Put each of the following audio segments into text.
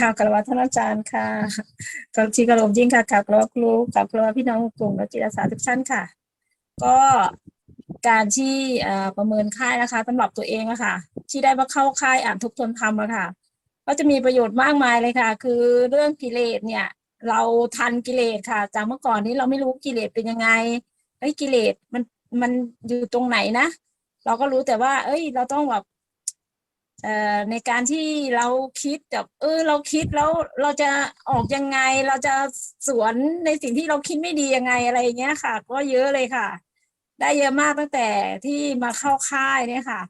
ค่ะกราบท่านอาจารย์ค่ะกับที่กระลมยิ่งค่ะกับกราบครูกับกราบพี่น้องกลุ่มและจิตอาสาทุกท่านค่ะ ก็การที่ประเมินค่ายนะคะสำหรับตัวเองอะค่ะ ที่ได้มาเข้าค่ายอ่านทุกทนธรรมอะค่ะ ก็จะมีประโยชน์มากมายเลยค่ะ คือเรื่องกิเลสเนี่ย เราทันกิเลสค่ะ จากเมื่อก่อนนี้เราไม่รู้กิเลสเป็นยังไงเอ้ยกิเลสมันมันอยู่ตรงไหนนะ เราก็รู้แต่ว่า เอ้ย เราต้องแบบ ในการที่เราคิดแบบเออเราคิดแล้วเราจะออกยังไง เราจะสวนในสิ่งที่เราคิดไม่ดียังไงอะไรเงี้ยค่ะ ก็เยอะเลยค่ะ ได้เยอะมากตั้งแต่ที่มาเข้าค่ายเนี่ยค่ะ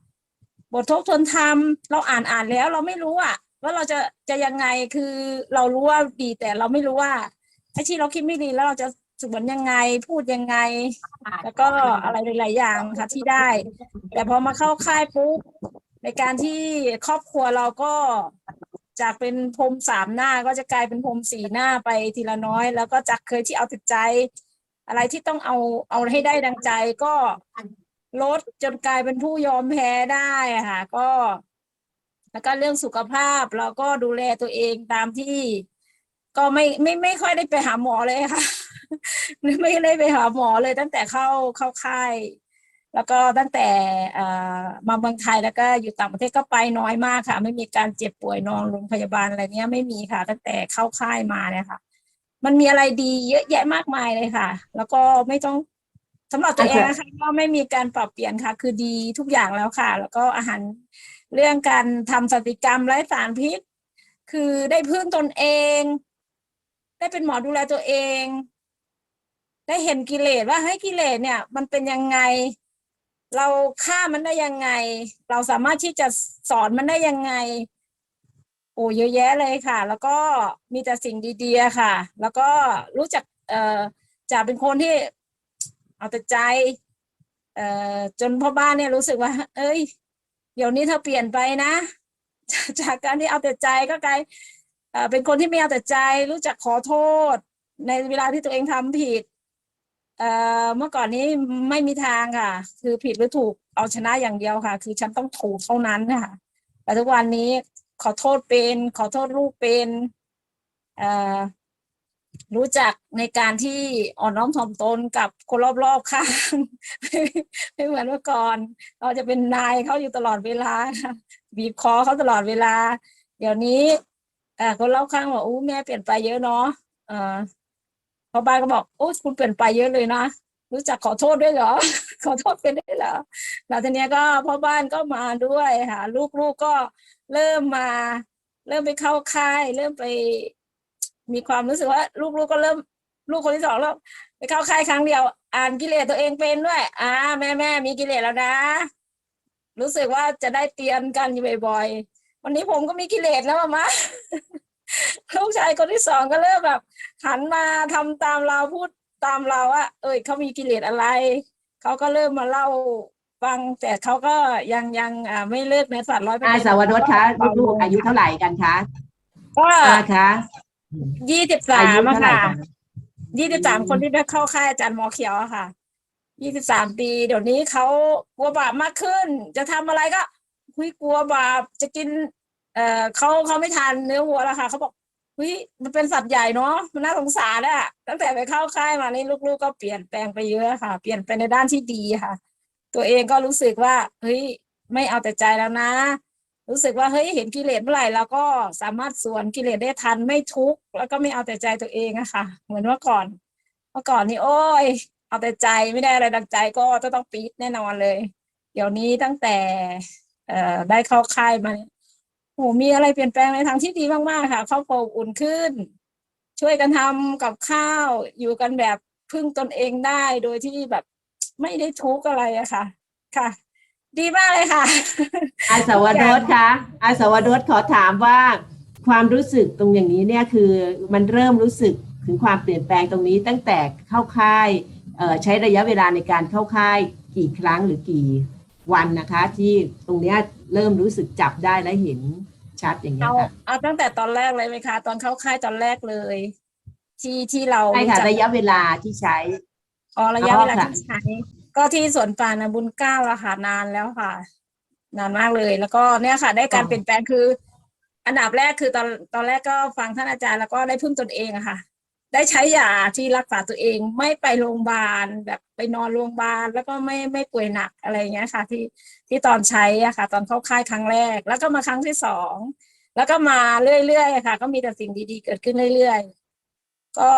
บททบทวนธรรมเราอ่านอ่านแล้วเราไม่รู้อะว่าเราจะจะยังไงคือเรารู้ว่าดีแต่เราไม่รู้ว่าไอ้ที่เราคิดไม่ดีแล้วเราจะสวนยังไงพูดยังไง แล้วก็อะไรหลาย ๆ อย่างค่ะที่ได้ แต่พอมาเข้าค่ายปุ๊บ ในการที่ครอบครัวเราก็จากเป็นพรมสามหน้าก็จะกลายเป็นพรมสี่หน้าไปทีละน้อย แล้วก็จากเคยที่เอาแต่ใจ อะไรที่ต้องเอาเอาให้ได้ดังใจก็ลดจนกลายเป็นผู้ยอมแพ้ได้ค่ะก็ แล้วก็เรื่องสุขภาพเราก็ดูแลตัวเองตามที่ ก็ไม่ไม่ไม่ค่อยได้ไปหาหมอเลยค่ะ ไม่ได้ไปหาหมอเลยตั้งแต่เข้าเข้าค่าย แล้วก็ตั้งแต่มาเมืองไทยแล้วก็อยู่ต่างประเทศก็ไปน้อยมากค่ะ ไม่มีการเจ็บป่วยนอนโรงพยาบาลอะไรเนี้ยไม่มีค่ะ ตั้งแต่เข้าค่ายมาเนี่ยค่ะ มันมีอะไรดีเยอะแยะมากมายเลยค่ะ แล้วก็ไม่ต้องสำหรับตัวเองนะคะก็ไม่มีการปรับเปลี่ยนค่ะ คือดีทุกอย่างแล้วค่ะ แล้วก็อาหารเรื่องการทำสติกรรมไร้สารพิษ คือได้พึ่งตนเอง ได้เป็นหมอดูแลตัวเอง ได้เห็นกิเลสว่าเฮ้ยกิเลสเนี่ย มันเป็นยังไง เราฆ่ามันได้ยังไง เราสามารถที่จะสอนมันได้ยังไงโอ้เยอะแยะเลยค่ะ แล้วก็มีแต่สิ่งดีๆค่ะ แล้วก็รู้จักเอ่อจะเป็นคนที่เอาแต่ใจเอ่อจนพ่อบ้านเนี่ยรู้สึกว่า เอ้ย เดี๋ยวนี้เธอเปลี่ยนไปนะจากจากการที่เอาแต่ใจก็กลายเอ่อเป็นคนที่ไม่เอาแต่ใจ รู้จักขอโทษ ในเวลาที่ตัวเองทำผิด เอ่อเมื่อก่อนนี้ไม่มีทางค่ะ คือผิดหรือถูกเอาชนะอย่างเดียวค่ะ คือฉันต้องถูกเท่านั้นค่ะแต่ทุกวันนี้ขอโทษเป็น ขอโทษลูกเป็นเอ่อรู้จักในการที่อ่อนน้อมถ่อมตนกับคนรอบๆข้างไม่เหมือนเมื่อก่อน เราจะเป็นนายเขาอยู่ตลอดเวลาบีบคอเขาตลอดเวลา เดี๋ยวนี้คนรอบข้างบอกอู้แม่เปลี่ยนไปเยอะเนาะ เอ่อพอบ้านก็บอกโอ้คุณเปลี่ยนไปเยอะเลยนะรู้จักขอโทษด้วยเหรอ ขอโทษเป็นได้เหรอแล้วทีเนี้ยก็พ่อบ้านก็มาด้วยค่ะลูกๆก็เริ่มมา เริ่มไปเข้าค่าย เริ่มไป มีความรู้สึกว่า ลูกๆก็เริ่ม ลูกคนที่สองเริ่มไปเข้าค่ายครั้งเดียว อ่านกิเลสตัวเองเป็นด้วย อ่า แม่แม่มีกิเลสแล้วนะ รู้สึกว่าจะได้เตือนกันอยู่บ่อยๆวันนี้ผมก็มีกิเลสแล้วมะ ลูกชายคนที่สองก็เริ่มแบบหันมาทำตามเราพูดตามเราว่าเอ้ยเขามีกิเลสอะไรเขาก็เริ่มมาเล่าฟังแต่เขาก็ยังยังอ่าไม่เลิกในสัตว์ร้อยเปอร์อาเซ็นต์สาวรสคะลูกๆอายุเท่าไหร่กันคะก็อาคะยี่สิบสาอายุมอะเท่าไหร่ค่ะกันยี่สิบสามอืมคนที่ไปเข้าค่ายอาจารย์หมอเขียวอะค่ะยี่สิบสามปี เดี๋ยวนี้เขากลัวบาปมากขึ้น จะทำอะไรก็คุยกลัวบาปจะกิน เออเขาเขาไม่ทานเนื้อวัวแล้วค่ะเขาบอกเฮ้ยมันเป็นสัตว์ใหญ่เนาะมันน่าสงสารอะตั้งแต่ไปเข้าค่ายมานี่ลูกๆ ก็เปลี่ยนแปลงไปเยอะค่ะ เปลี่ยนไปในด้านที่ดีค่ะ ตัวเองก็รู้สึกว่าเฮ้ยไม่เอาแต่ใจแล้วนะ รู้สึกว่าเฮ้ยเห็นกิเลสเมื่อไหร่เราก็สามารถสวนกิเลสได้ทันไม่ทุกข์แล้วก็ไม่เอาแต่ใจตัวเองอะค่ะ เหมือนเมื่อก่อน เมื่อก่อนนี่โอ้ย เอาแต่ใจไม่ได้อะไรดังใจก็จะต้องปี๊ดแน่นอนเลย เดี๋ยวนี้ตั้งแต่เอ่อได้เข้าค่ายมา โหมีอะไรเปลี่ยนแปลงในทางที่ดีมากๆค่ะครอบครัวอุ่นขึ้น ช่วยกันทำกับข้าว อยู่กันแบบพึ่งตนเองได้โดยที่แบบไม่ได้ทุกข์อะไรอะค่ะ ค่ะ ดีมากเลยค่ะ อาสาวรสคะอาสาวรสขอถามว่าความรู้สึกตรงอย่างนี้เนี่ยคือมันเริ่มรู้สึกถึงความเปลี่ยนแปลงตรงนี้ตั้งแต่เข้าค่ายใช้ระยะเวลาในการเข้าค่ายกี่ครั้งหรือกี่ วันนะคะ ที่ตรงเนี้ยเริ่มรู้สึกจับได้และเห็นชัดอย่างเงี้ยเอาค่ะ เอาตั้งแต่ตอนแรกเลยไหมคะ ตอนเข้าค่ายตอนแรกเลย ที่ที่เราใช่ค่ะจักระยะเวลาที่ใช้ อ๋อระยะอ๋อเวลาค่ะ ที่ใช้ ก็ที่สวนป่านะบุญเกล้าอะค่ะนานแล้วค่ะ นานมากเลย แล้วก็เนี่ยค่ะ ได้การอ๋อเปลี่ยนแปลงคือ อันดับแรกคือตอนตอนแรกก็ฟังท่านอาจารย์แล้วก็ได้พึ่งตนเองอะค่ะ ได้ใช้ยาที่รักษาตัวเองไม่ไปโรงพยาบาลแบบไปนอนโรงพยาบาลแล้วก็ไม่ไม่ป่วยหนักอะไรเงี้ยค่ะ ที่ที่ตอนใช้อะค่ะ ตอนเข้าค่ายครั้งแรก แล้วก็มาครั้งที่สองแล้วก็มาเรื่อยๆค่ะ ก็มีแต่สิ่งดีๆ เกิดขึ้นเรื่อยๆ ก็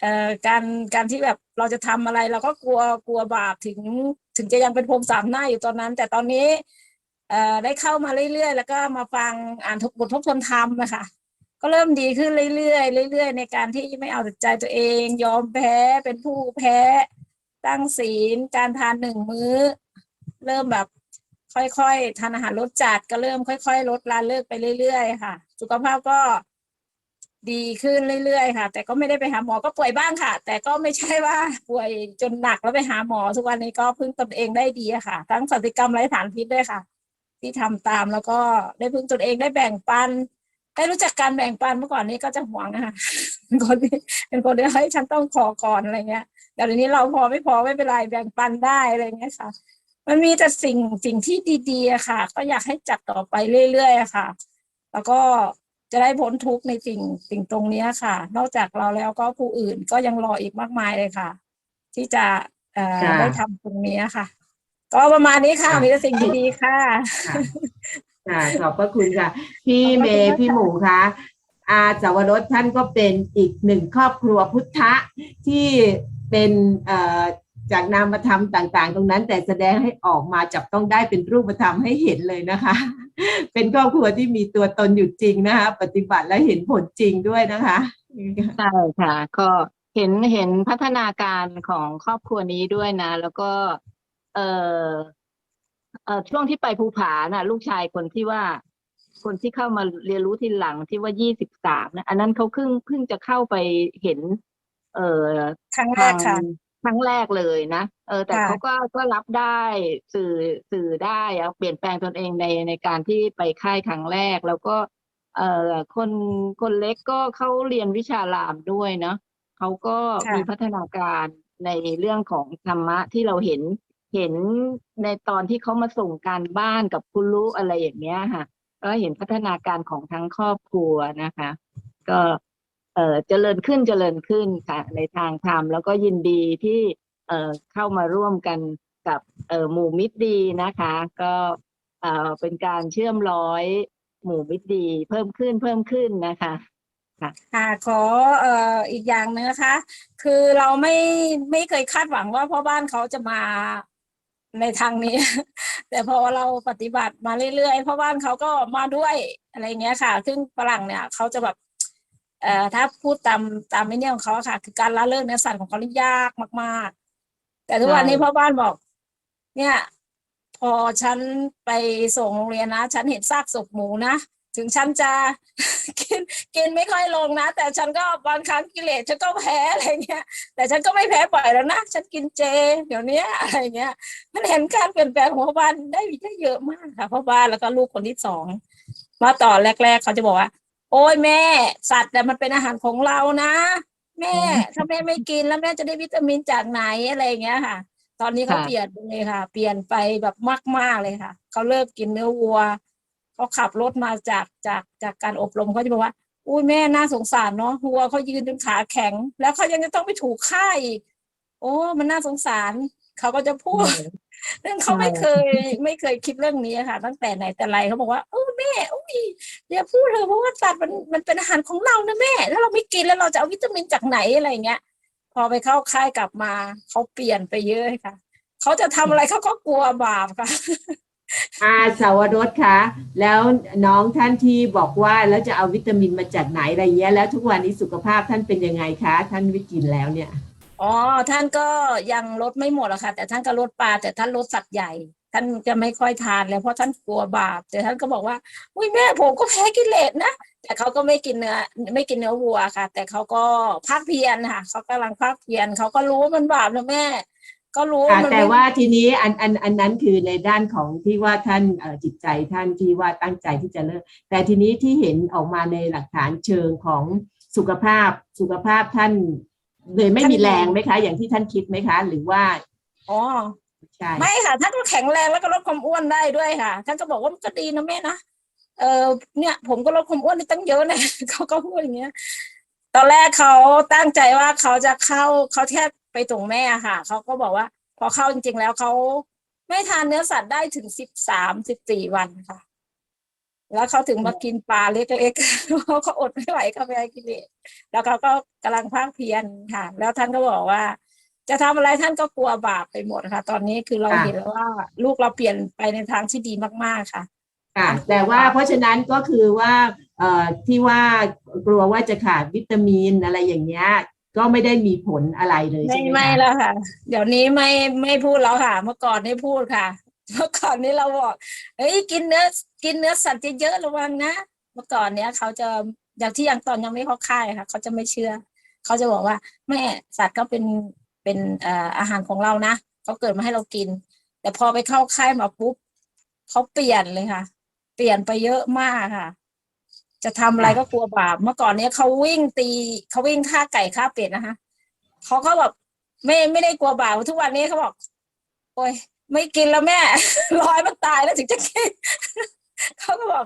เอ่อการการที่แบบเราจะทำอะไร เราก็กลัวกลัวบาปถึงถึงจะยังเป็นพรมสามหน้าอยู่ตอนนั้น แต่ตอนนี้เอ่อได้เข้ามาเรื่อยๆ แล้วก็มาฟังอ่านบบททบทวนธรรมนะคะ ก็เริ่มดีขึ้นเรื่อยๆเรื่อยๆ ในการที่ไม่เอาแต่ใจตัวเอง ยอมแพ้เป็นผู้แพ้ ตั้งศีลการทานหนึ่งมื้อ เริ่มแบบค่อยๆทานอาหารลดจัดก็เริ่มค่อย ๆ ลดละเลิกไปเรื่อยๆ ค่ะ สุขภาพก็ดีขึ้นเรื่อยๆ ค่ะ แต่ก็ไม่ได้ไปหาหมอก็ป่วยบ้างค่ะ แต่ก็ไม่ใช่ว่าป่วยจนหนักแล้วไปหาหมอ ทุกวันนี้ก็พึ่งตนเองได้ดีค่ะ ทั้งสัตยกรรมไร้สารพิษด้วยค่ะ ที่ทำตามแล้วก็ได้พึ่งตนเองได้แบ่งปัน ได้รู้จักการแบ่งปันเมื่อก่อนนี้ก็จะหวงนะคะเป็นคนที่เป็นคนที่เฮ้ยฉันต้องขอก่อนอะไรเงี้ยแต่เดี๋ยวนี้เราพอไม่พอไม่เป็นไรแบ่งปันได้อะไรเงี้ยค่ะ มันมีแต่สิ่งสิ่งที่ดีๆอะค่ะ ก็อยากให้จัดต่อไปเรื่อยๆอะค่ะ แล้วก็จะได้พ้นทุกข์ในสิ่งสิ่งตรงเนี้ยค่ะ นอกจากเราแล้วก็ผู้อื่นก็ยังรออีกมากมายเลยค่ะ ที่จะเอ่อค่ะได้ทำตรงนี้ค่ะ ก็ประมาณนี้ค่ะค่ะมีแต่สิ่งดีๆค่ะ ค่ะค่ะขอบพระคุณค่ะ พี่ขอบพระคุณเมย์มากพี่ค่ะหมูคะอาสาวรสท่านก็เป็นอีกหนึ่งครอบครัวพุทธะที่เป็นเอ่อจากนามธรรมต่าง ๆ ตรงนั้น แต่แสดงให้ออกมาจับต้องได้เป็นรูปธรรมให้เห็นเลยนะคะ เป็นครอบครัวที่มีตัวตนอยู่จริงนะคะ ปฏิบัติและเห็นผลจริงด้วยนะคะใช่ค่ะ ก็เห็นเห็นพัฒนาการของครอบครัวนี้ด้วยนะ แล้วก็ เออ เออช่วงที่ไปภูผาน่ะ ลูกชายคนที่ว่า คนที่เข้ามาเรียนรู้ทีหลังที่ว่ายี่สิบสามนะอันนั้นเขาเพิ่งเพิ่งจะเข้าไปเห็น เออครั้งแรกค่ะ ครั้งแรกเลยนะเออแต่ค่ะ เขาก็ก็รับได้สื่อสื่อได้อะเปลี่ยนแปลงตนเองในในการที่ไปค่ายครั้งแรก แล้วก็ เอ่อคนคนเล็กก็เขาเรียนวิชารามด้วยเนาะเขาก็ค่ะ มีพัฒนาการในเรื่องของธรรมะที่เราเห็น เห็นในตอนที่เขามาส่งการบ้านกับคุณลูกอะไรอย่างเงี้ยค่ะ ก็เห็นพัฒนาการของทั้งครอบครัวนะคะ ก็เออเจริญขึ้นเจริญขึ้นค่ะ ในทางธรรมแล้วก็ยินดีที่เออเข้ามาร่วมกันกับเออหมู่มิตรดีนะคะ ก็เออเป็นการเชื่อมร้อยหมู่มิตรดี เพิ่มขึ้นเพิ่มขึ้นนะคะค่ะขอเอ่ออีกอย่างหนึงนะคะ คือเราไม่ไม่เคยคาดหวังว่าพ่อบ้านเขาจะมา ในทางนี้ แต่พอเราปฏิบัติมาเรื่อยๆพ่อบ้านเขาก็มาด้วยอะไรเงี้ยค่ะ ซึ่งฝรั่งเนี่ยเขาจะแบบเอ่อถ้าพูดตามตามไม่เนี่ยของเขาอะค่ะ คือการละเลิกเนื้อสัตว์ของเขานี่ยากมาก ๆ แต่ทุกวันนี้ใช่พ่อบ้านบอก เนี่ย พอฉันไปส่งโรงเรียนนะ ฉันเห็นซากศพหมูนะ ถึงฉันจะกินกินไม่ค่อยลงนะ แต่ฉันก็บางครั้งกิเลสฉันก็แพ้อะไรเงี้ย แต่ฉันก็ไม่แพ้บ่อยแล้วนะฉันกินเจ เดี๋ยวเนี้ยอะไรเงี้ย มันเห็นการเปลี่ยนแปลงของพ่อบ้านได้ได้เยอะมากค่ะพ่อบ้านแล้วก็ลูกคนที่สองว่าตอนแรก ๆ เขาจะบอกว่า โอ้ยแม่ สัตว์แต่ยมันเป็นอาหารของเรานะ แม่ถ้าแม่ไม่กินแล้วแม่จะได้วิตามินจากไหนอะไรอย่างเงี้ยค่ะ ตอนนี้เขาค่ะเปลี่ยนเลยค่ะ เปลี่ยนไปแบบมากๆเลยค่ะเขาเลิกกินเนื้อวัว เขาขับรถมาจากจากจากการอบรมเขาจะบอกว่า อุ้ยแม่น่าสงสารเนาะวัวเขายืนจนขาแข็ง แล้วเขายังจะต้องไปถูกฆ่าอีก โอ้มันน่าสงสารเขาก็จะพูดเรื่องเขาไม่เคยไม่เคยคิดเรื่องนี้ค่ะ ตั้งแต่ไหนแต่ไรเขาบอกว่าโอ้แม่อุ้ยอย่าพูดเถอะเพราะว่าสัตว์มันมันเป็นอาหารของเรานะแม่ถ้าเราไม่กินแล้วเราจะเอาวิตามินจากไหนอะไรอย่างเงี้ย พอไปเข้าค่ายกลับมาเขาเปลี่ยนไปเยอะค่ะเขาจะทำอะไรเขาก็กลัวบาปค่ะ อาสาวรสคะแล้วน้องท่านที่บอกว่าแล้วจะเอาวิตามินมาจากไหนอะไรเงี้ยแล้วทุกวันนี้สุขภาพท่านเป็นยังไงคะ ท่านไม่กินแล้วเนี่ยอ๋อท่านก็ยังลดไม่หมดหรอกค่ะ แต่ท่านก็ลดปลาแต่ท่านลดสัตว์ใหญ่ ท่านจะไม่ค่อยทานแล้วเพราะท่านกลัวบาปแต่ท่านก็บอกว่าอุ้ยแม่ผมก็แพ้กิเลสนะแต่เขาก็ไม่กินเนื้อไม่กินเนื้อวัวค่ะ แต่เขาก็ภาคเพียรค่ะเขากำลังภาคเพียรเขาก็รู้ว่ามันบาปนะแม่ ก็รู้ค่ะมันแต่ไม่ว่าทีนี้อันอันอันนั้นคือในด้านของที่ว่าท่านเอ่อจิตใจท่านที่ว่าตั้งใจที่จะเลิก แต่ทีนี้ที่เห็นออกมาในหลักฐานเชิงของสุขภาพสุขภาพท่านเลยไม่มีแรงไหมคะ อย่างที่ท่านคิดไหมคะ หรือว่าอ๋อใช่ไม่ค่ะท่านก็แข็งแรงแล้วก็ลดความอ้วนได้ด้วยค่ะ ท่านก็บอกว่ามันก็ดีนะแม่นะเออเนี่ย ผมก็ลดความอ้วนได้ตั้งเยอะนะเขาก็พูดอย่างเงี้ยตอนแรกเขาตั้งใจว่าเขาจะเข้าเขาแค่ ไปตรงแม่ค่ะเขาก็บอกว่า พอเข้าจริงๆแล้วเขาไม่ทานเนื้อสัตว์ได้ถึงสิบสามสิบสี่วันค่ะ แล้วเขาถึงมากินปลาเล็กๆเพราเขาอดไม่ไหวเขาไม่ให้กินเองแล้วเขาก็กำลังภาคเพียรค่ะ แล้วท่านก็บอกว่า จะทำอะไรท่านก็กลัวบาปไปหมดค่ะ ตอนนี้คือเราเห็นแล้วว่าลูกเราเปลี่ยนไปในทางที่ดีมากๆค่ะค่ะแต่ว่าเพราะฉะนั้นก็คือว่าเอ่อที่ว่ากลัวว่าจะขาดวิตามินอะไรอย่างเงี้ย ก็ไม่ได้มีผลอะไรเลยไม่ใช่ไหมไม่คะแล้วค่ะ เดี๋ยวนี้ไม่ไม่พูดแล้วค่ะ เมื่อก่อนนี่พูดค่ะ เมื่อก่อนนี้เราบอกเฮ้ยกินเนื้อกินเนื้อสัตว์เยอะๆระวังนะ เมื่อก่อนเนี้ยเขาจะอย่างที่ยังตอนยังไม่เข้าค่ายค่ะ เขาจะไม่เชื่อ เขาจะบอกว่า แม่สัตว์ก็เป็นเป็นเอ่ออาหารของเรานะเขาเกิดมาให้เรากิน แต่พอไปเข้าค่ายมาปุ๊บเขาเปลี่ยนเลยค่ะ เปลี่ยนไปเยอะมากค่ะ จะทำอะไรก็กลัวบาปเมื่อก่อนเนี้ยเขาวิ่งตีเขาวิ่งฆ่าไก่ฆ่าเป็ดนะคะเขาก็แบบไม่ไม่ได้กลัวบาปทุกวันนี้เขาบอก โอ้ยไม่กินแล้วแม่รอให้มันตายแล้วถึงจะกินเขาก็บอก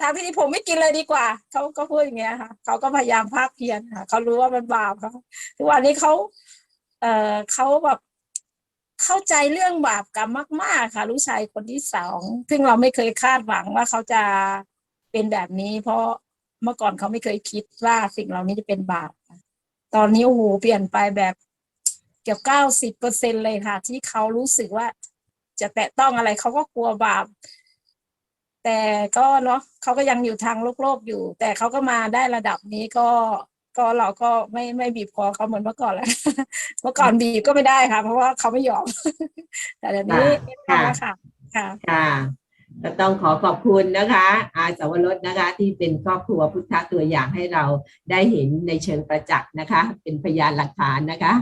ทางที่ดีผมไม่กินเลยดีกว่าเขาก็พูดอย่างเงี้ยค่ะเขาก็พยายามภาคเพียรค่ะเขารู้ว่ามันบาปเขาทุกวันนี้เขาเอ่อเขาแบบเข้าใจเรื่องบาปกรรมมาก ๆ ค่ะ ลูกชายคนที่สองซึ่งเราไม่เคยคาดหวังว่าเขาจะ เป็นแบบนี้ เพราะเมื่อก่อนเขาไม่เคยคิดว่าสิ่งเหล่านี้จะเป็นบาปค่ะตอนนี้โอ้โหเปลี่ยนไปแบบเกือบเก้าสิบเปอร์เซ็นเลยค่ะ ที่เขารู้สึกว่าจะแตะต้องอะไรเขาก็กลัวบาป แต่ก็เนาะเขาก็ยังอยู่ทางโลกโลกอยู่ แต่เขาก็มาได้ระดับนี้ก็ก็เราก็ไม่ไม่บีบคอเขาเหมือนเมื่อก่อนแล้ว เมื่อก่อนบีบก็ไม่ได้ค่ะ เพราะว่าเขาไม่ยอม แต่เดี๋ยวนี้ไม่ได้แล้วค่ะค่ะค่ะ ก็ต้องขอขอบคุณนะคะ อาสาวรสนะคะ ที่เป็นครอบครัวพุทธะตัวอย่างให้เราได้เห็นในเชิงประจักษ์นะคะ เป็นพยานหลักฐานนะคะ